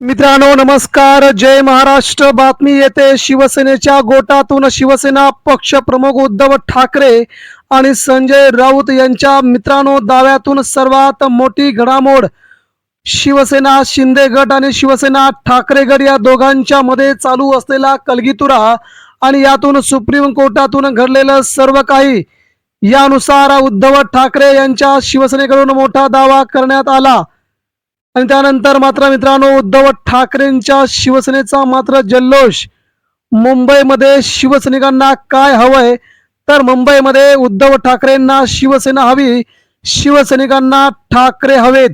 मित्रांनो नमस्कार. जय महाराष्ट्र. बातमी येते. शिवसेनेच्या गोटातून शिवसेना पक्ष प्रमुख उद्धव ठाकरे आणि संजय राऊत यांच्या मित्रांनो दाव्यातून सर्वात मोठी घडामोड शिवसेना शिंदे गट आणि शिवसेना ठाकरे गट या दोघांच्या मध्ये चालू असलेला कलगीतुरा आणि यातून सुप्रीम कोर्टातून घडलेलं सर्व काही यानुसार उद्धव ठाकरे यांच्या शिवसेनेकडून मोठा दावा करण्यात आला. आणि त्यानंतर मात्र मित्रांनो उद्धव ठाकरेंच्या शिवसेनेचा मात्र जल्लोष. मुंबईमध्ये शिवसैनिकांना काय हवंय? तर मुंबईमध्ये उद्धव ठाकरेंना शिवसेना हवी शिवसैनिकांना ठाकरे हवेत.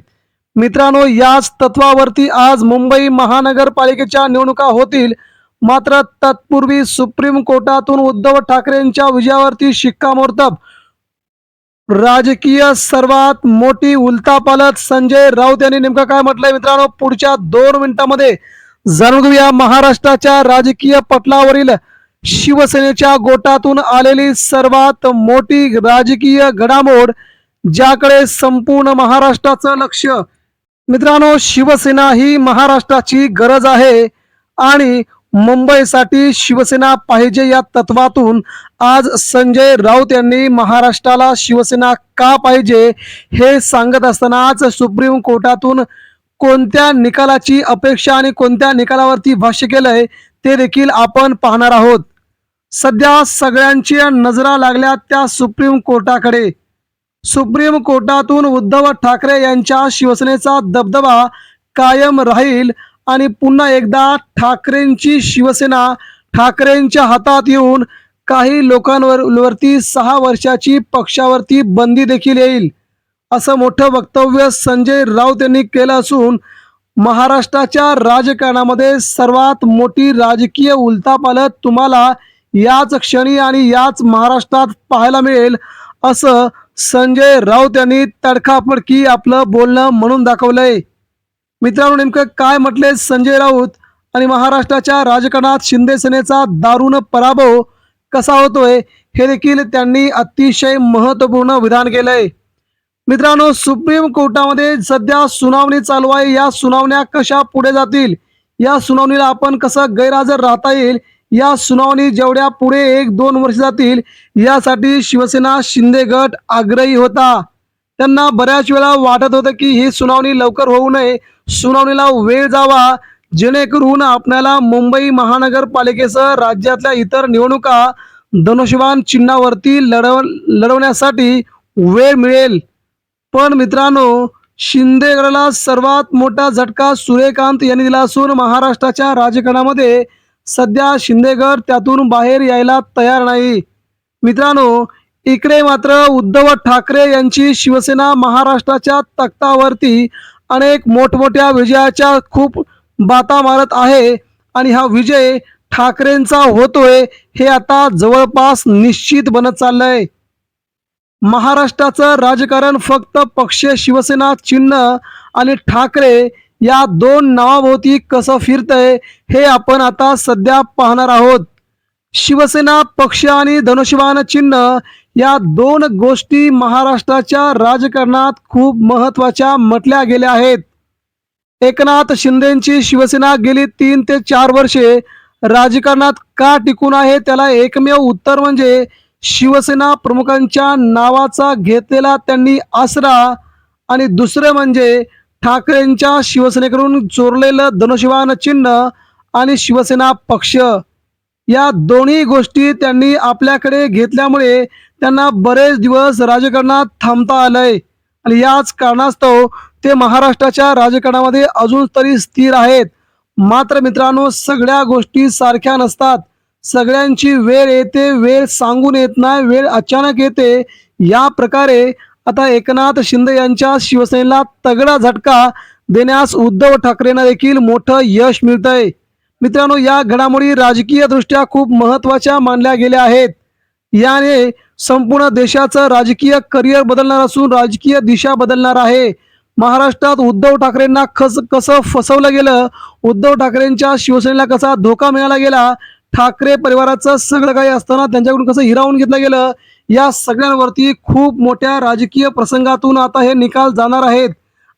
मित्रांनो याच तत्वावरती आज मुंबई महानगरपालिकेच्या निवडणुका होतील. मात्र तत्पूर्वी सुप्रीम कोर्टातून उद्धव ठाकरेंच्या विजयावरती शिक्कामोर्तब. राजकीय सर्वात मोठी उलतापालत संजय राऊत यांनी नेमकं काय म्हटलंय मित्रांनो? पुढच्या दोन मिनिटांमध्ये जाणून घेऊया महाराष्ट्राच्या राजकीय पटलावरील शिवसेनेच्या गोटातून आलेली सर्वात मोठी राजकीय घडामोड ज्याकडे संपूर्ण महाराष्ट्राचं लक्ष. मित्रांनो शिवसेना ही महाराष्ट्राची गरज आहे आणि मुंबईसाठी शिवसेना पाहिजे या तत्वातून आज संजय राऊत यांनी महाराष्ट्राला शिवसेना का पाहिजे हे सांगत असतानाच सुप्रीम कोर्टातून कोणत्या निकालाची अपेक्षा आणि कोणत्या निकालावरती भाष्य केलंय ते देखील आपण पाहणार आहोत. सध्या सगळ्यांची नजरा लागल्या त्या सुप्रीम कोर्टाकडे. सुप्रीम कोर्टातून उद्धव ठाकरे यांच्या शिवसेनेचा दबदबा कायम राहील आणि पुन्हा एकदा ठाकरेंची शिवसेना ठाकरेंच्या हातात येऊन काही लोकांवर वरती सहा वर्षाची पक्षावरती बंदी देखील येईल असं मोठं वक्तव्य संजय राऊत यांनी केलं असून महाराष्ट्राच्या राजकारणामध्ये सर्वात मोठी राजकीय उलथापालट तुम्हाला याच क्षणी आणि याच महाराष्ट्रात पाहायला मिळेल असं संजय राऊत यांनी तडकाफडकी आपलं बोलणं म्हणून दाखवलंय. मित्रांनो नेमकं काय म्हटले संजय राऊत आणि महाराष्ट्राच्या राजकारणात शिंदे सेनेचा दारुण पराभव कसा होतोय हे देखील त्यांनी अतिशय महत्त्वपूर्ण विधान केलंय. मित्रांनो सुप्रीम कोर्टामध्ये सध्या सुनावणी चालू आहे. या सुनावण्या कशा पुढे जातील? या सुनावणीला आपण कसं गैरहजर राहता येईल? या सुनावणी जेवढ्या पुढे एक दोन वर्ष जातील यासाठी शिवसेना शिंदे गट आग्रही होता. त्यांना बऱ्याच वेळा वाटत होतं की ही सुनावणी लवकर होऊ नये. सुनावणीला वेळ जावा. जेणेकरून आपल्याला मुंबई महानगरपालिकेसह राज्यातल्या इतर निवडणुका धनुष्यबाण चिन्हावरती लढव लढवण्यासाठी वेळ मिळेल. पण मित्रांनो शिंदेगडला सर्वात मोठा झटका सूर्यकांत यांनी दिला असून महाराष्ट्राच्या राजकारणामध्ये सध्या शिंदेगड त्यातून बाहेर यायला तयार नाही. मित्रांनो इकडे मात्र उद्धव ठाकरे यांची शिवसेना महाराष्ट्राच्या तख्तावरती अनेक मोठमोठ्या विजयाच्या खूप बाता मारत आहे. आणि हा विजय ठाकरेंचा होतोय हे आता जवळपास निश्चित बनत चाललंय. महाराष्ट्राचं राजकारण फक्त पक्ष शिवसेना चिन्ह आणि ठाकरे या दोन नावाभोवती कसं फिरतंय हे आपण आता सध्या पाहणार आहोत. शिवसेना पक्ष आणि धनुष्यबाण चिन्ह या दोन गोष्टी महाराष्ट्राच्या राजकारणात खूप महत्त्वाच्या म्हटल्या गेल्या आहेत. एकनाथ शिंदेची शिवसेना गेली तीन ते चार वर्षे राजकारणात का टिकून आहे त्याला एकमेव उत्तर म्हणजे शिवसेना प्रमुखांच्या नावाचा घेतलेला त्यांनी आसरा आणि दुसरं म्हणजे ठाकरेंच्या शिवसेनेकडून चोरलेलं धनुष्यवान चिन्ह आणि शिवसेना पक्ष. या दोन्ही गोष्टी त्यांनी आपल्याकडे घेतल्यामुळे त्यांना बरेच दिवस राजकारणात थांबता आलंय. आणि याच कारणास्तव ते महाराष्ट्राच्या राजकारणामध्ये अजून तरी स्थिर आहेत. मात्र मित्रांनो सगळ्या गोष्टी सारख्या नसतात. सगळ्यांची वेळ येते वेळ सांगून येत नाही वेळ अचानक येते. या प्रकारे आता एकनाथ शिंदे यांच्या शिवसेनेला तगडा झटका देण्यास उद्धव ठाकरेंना देखील मोठं यश मिळतंय. मित्रांनो या घडामोडी राजकीय दृष्ट्या खूप महत्त्वाच्या मानल्या गेल्या आहेत. याने संपूर्ण देशाचं राजकीय करिअर बदलणार असून राजकीय दिशा बदलणार आहे. महाराष्ट्रात उद्धव ठाकरेंना खस कसं फसवलं गेलं? उद्धव ठाकरेंच्या शिवसेनेला कसा धोका मिळाला गेला? ठाकरे परिवाराचं सगळं काही असताना त्यांच्याकडून कसं हिरावून घेतलं गेलं? या सगळ्यांवरती खूप मोठ्या राजकीय प्रसंगातून आता हे निकाल जाणार आहेत.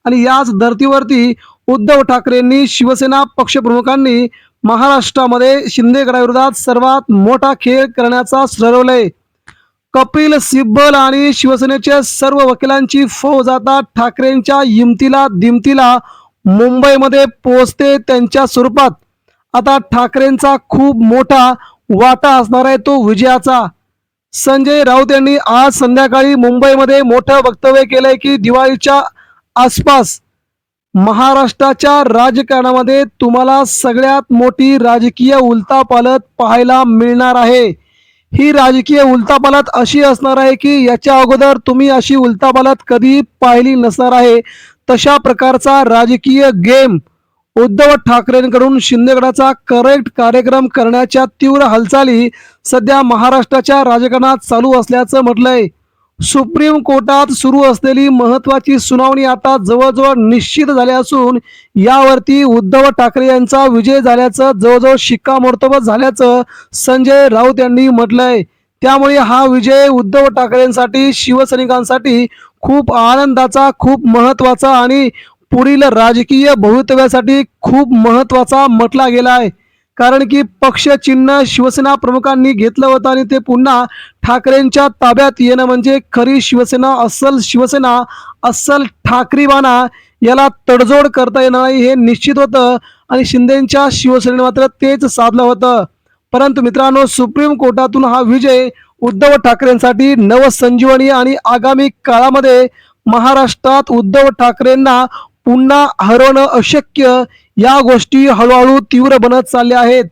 आणि याच धर्तीवरती उद्धव ठाकरेंनी शिवसेना पक्षप्रमुखांनी महाराष्ट्रामध्ये शिंदे गडाविरोधात सर्वात मोठा खेळ करण्याचा ठरवलंय. कपिल सिब्बल आणि शिवसेनेच्या सर्व वकिलांची फौज आता ठाकरेंच्या हिमतीला दिमतीला मुंबईमध्ये पोहोचते त्यांच्या स्वरूपात. आता ठाकरेंचा खूप मोठा वाटा असणार आहे तो विजयाचा. संजय राऊत यांनी आज संध्याकाळी मुंबईमध्ये मोठं वक्तव्य केलंय की दिवाळीच्या आसपास महाराष्ट्राच्या राजकारणामध्ये तुम्हाला सगळ्यात मोठी राजकीय उलतापालत पाहायला मिळणार आहे. ही राजकीय उलतापालत अशी असणार आहे की याच्या अगोदर तुम्ही अशी उलतापालत कधी पाहिली नसणार आहे. तशा प्रकारचा राजकीय गेम उद्धव ठाकरेंकडून शिंदेगडाचा करेक्ट कार्यक्रम करण्याच्या तीव्र हालचाली सध्या महाराष्ट्राच्या राजकारणात चालू असल्याचं म्हटलंय. सुप्रीम कोर्टात सुरू असलेली महत्वाची सुनावणी आता जवळजवळ निश्चित झाली असून यावरती उद्धव ठाकरे यांचा विजय झाल्याचं जवळजवळ शिक्कामोर्तब झाल्याचं संजय राऊत यांनी म्हटलंय. त्यामुळे हा विजय उद्धव ठाकरेंसाठी शिवसैनिकांसाठी खूप आनंदाचा खूप महत्त्वाचा आणि पुढील राजकीय भवितव्यासाठी खूप महत्त्वाचा म्हटला गेला आहे कारण की पक्ष चिन्ह शिवसेना प्रमुखांनी घेतलं होतं आणि ते पुन्हा ठाकरेंच्या ताब्यात येणं म्हणजे खरी शिवसेना अस्सल शिवसेना अस्सल ठाकरीवाना याला तडजोड करता येणार नाही हे निश्चित होतं आणि शिंदेच्या शिवसेनेने मात्र तेच साधलं होतं. परंतु मित्रांनो सुप्रीम कोर्टातून हा विजय उद्धव ठाकरेंसाठी नवसंजीवनी आणि आगामी काळामध्ये महाराष्ट्रात उद्धव ठाकरेंना पुन्हा हरवणं अशक्य या गोष्टी हळूहळू तीव्र बनत चालल्या आहेत.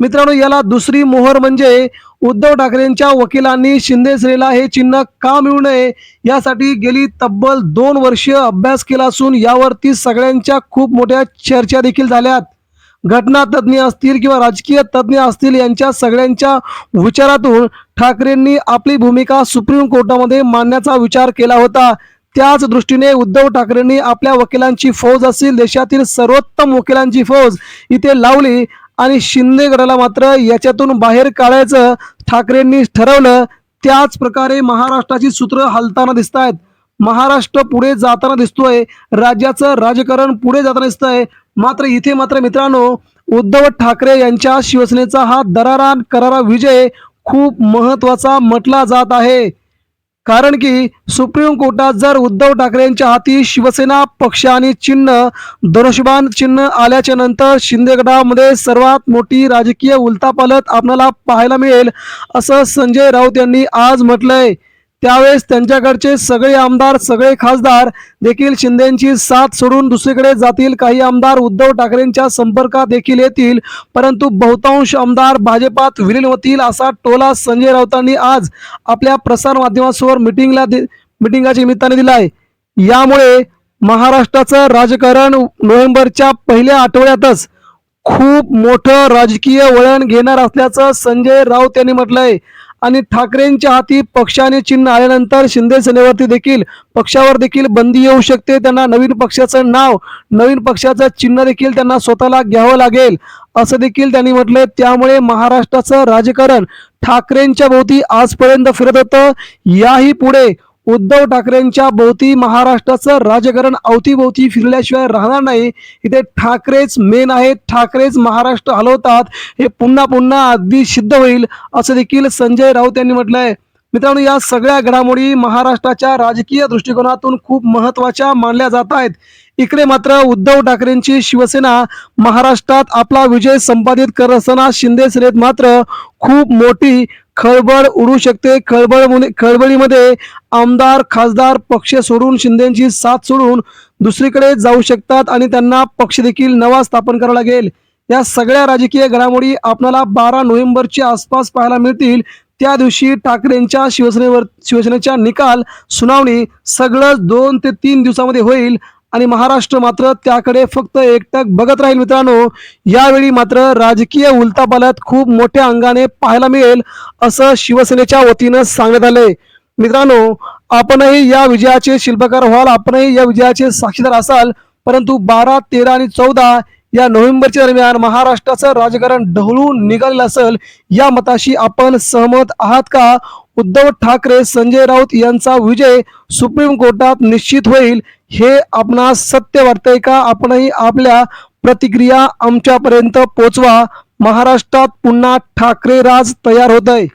मित्रांनो याला दुसरी मोहर म्हणजे उद्धव ठाकरेंच्या वकिलांनी शिंदे सेनेला हे चिन्ह का मिळू नये यासाठी गेली तब्बल दोन वर्ष अभ्यास केला असून यावरती सगळ्यांच्या खूप मोठ्या चर्चा देखील झाल्यात. घटना तज्ज्ञ असतील किंवा राजकीय तज्ज्ञ असतील यांच्या सगळ्यांच्या विचारातून ठाकरेंनी आपली भूमिका सुप्रीम कोर्टामध्ये मांडण्याचा विचार केला होता. त्याच दृष्टीने उद्धव ठाकरेंनी आपल्या वकिलांची फौज असेल देशातील सर्वोत्तम वकिलांची फौज इथे लावली आणि शिंदे गडाला मात्र याच्यातून बाहेर काढायचं ठाकरेंनी ठरवलं. त्याच प्रकारे महाराष्ट्राची सूत्र हलताना दिसत आहेत महाराष्ट्र पुढे जाताना दिसतोय. राज्याचं राजकारण पुढे जाताना दिसतंय. मात्र इथे मात्र मित्रांनो उद्धव ठाकरे यांच्या शिवसेनेचा हा दरारा करारा विजय खूप महत्त्वाचा म्हटला जात आहे. कारण की सुप्रीम कोर्टात जर उद्धव ठाकरेंच्या हाती शिवसेना पक्ष आणि चिन्ह धनुष्यबाण चिन्ह आल्याच्यानंतर शिंदे गटामध्ये सर्वात मोठी राजकीय उलतापालत आपल्याला पाहायला मिळेल असं संजय राऊत यांनी आज म्हटलंय. त्यावेळेस त्यांच्याकडचे सगळे आमदार सगळे खासदार देखील शिंदेची साथ सोडून दुसरीकडे जातील. काही आमदार उद्धव ठाकरेंच्या संपर्कात देखील येतील. परंतु बहुतांश आमदार भाजपात विलीन होतील असा टोला संजय राऊतांनी आज आपल्या प्रसार माध्यमासमोर मिटिंगला मिटिंगाच्या निमित्ताने दिलाय यामुळे महाराष्ट्राचं राजकारण नोव्हेंबरच्या पहिल्या आठवड्यातच खूप मोठं राजकीय वळण घेणार असल्याचं संजय राऊत यांनी म्हटलंय. आणि ठाकरेंच्या हाती पक्षाने चिन्ह आल्यानंतर शिंदे सेनेवरती देखील पक्षावर देखील बंदी येऊ शकते. त्यांना नवीन पक्षाचं नाव नवीन पक्षाचं चिन्ह देखील त्यांना स्वतःला घ्यावं लागेल असं देखील त्यांनी म्हटलंय. त्यामुळे महाराष्ट्राचं राजकारण ठाकरेंच्या भोवती आजपर्यंत फिरत होतं. याही पुढे उद्धव ठाकरेंच्या भोवती महाराष्ट्राचं राजकारण अवतीभोवती फिरल्याशिवाय राहणार नाही. इथे ठाकरेच मेन आहेत. ठाकरेच महाराष्ट्र हलवतात. हे पुन्हा पुन्हा अगदी सिद्ध होईल असं देखील संजय राऊत यांनी म्हटलंय. मित्रांनो या सगळ्या घडामोडी महाराष्ट्राच्या राजकीय दृष्टिकोनातून खूप महत्त्वाच्या मानल्या जात आहेत. इकडे मात्र उद्धव ठाकरेंची शिवसेना महाराष्ट्रात आपला विजय संपादित करत असताना शिंदे सेनेत मात्र खूप मोठी खळबळ उडू शकते. खळबळ खळबळीमध्ये आमदार खासदार पक्ष सोडून शिंदेची साथ सोडून दुसरीकडे जाऊ शकतात आणि त्यांना पक्ष देखील नवा स्थापन करावा लागेल. या सगळ्या राजकीय घडामोडी आपल्याला बारा नोव्हेंबरच्या आसपास पाहायला मिळतील. त्या दिवशी ठाकरेंच्या शिवसेनेवर शिवसेनेच्या निकाल सुनावणी सगळं दोन ते तीन दिवसामध्ये होईल. आणि महाराष्ट्र मात्र त्याकडे फक्त एकटक बघत राहील मित्रांनो. यावेळी मात्र राजकीय उलतापालत खूप मोठ्या अंगाने पाहायला मिळेल असं शिवसेनेच्या वतीनं सांगण्यात आलंय. मित्रांनो आपणही या विजयाचे शिल्पकार व्हाल आपणही या विजयाचे साक्षीदार असाल परंतु बारा तेरा आणि चौदा या नोव्हेंबरच्या दरम्यान महाराष्ट्राचं राजकारण ढवळून निघालेलं असेल या मताशी आपण सहमत आहात का? उद्धव ठाकरे संजय राऊत यांचा विजय सुप्रीम कोर्टात निश्चित होईल. हे आपणास सत्य वाटतंय का? आपणही आपल्या प्रतिक्रिया आमच्यापर्यंत पोचवा. महाराष्ट्रात पुन्हा ठाकरे राज तयार होत आहे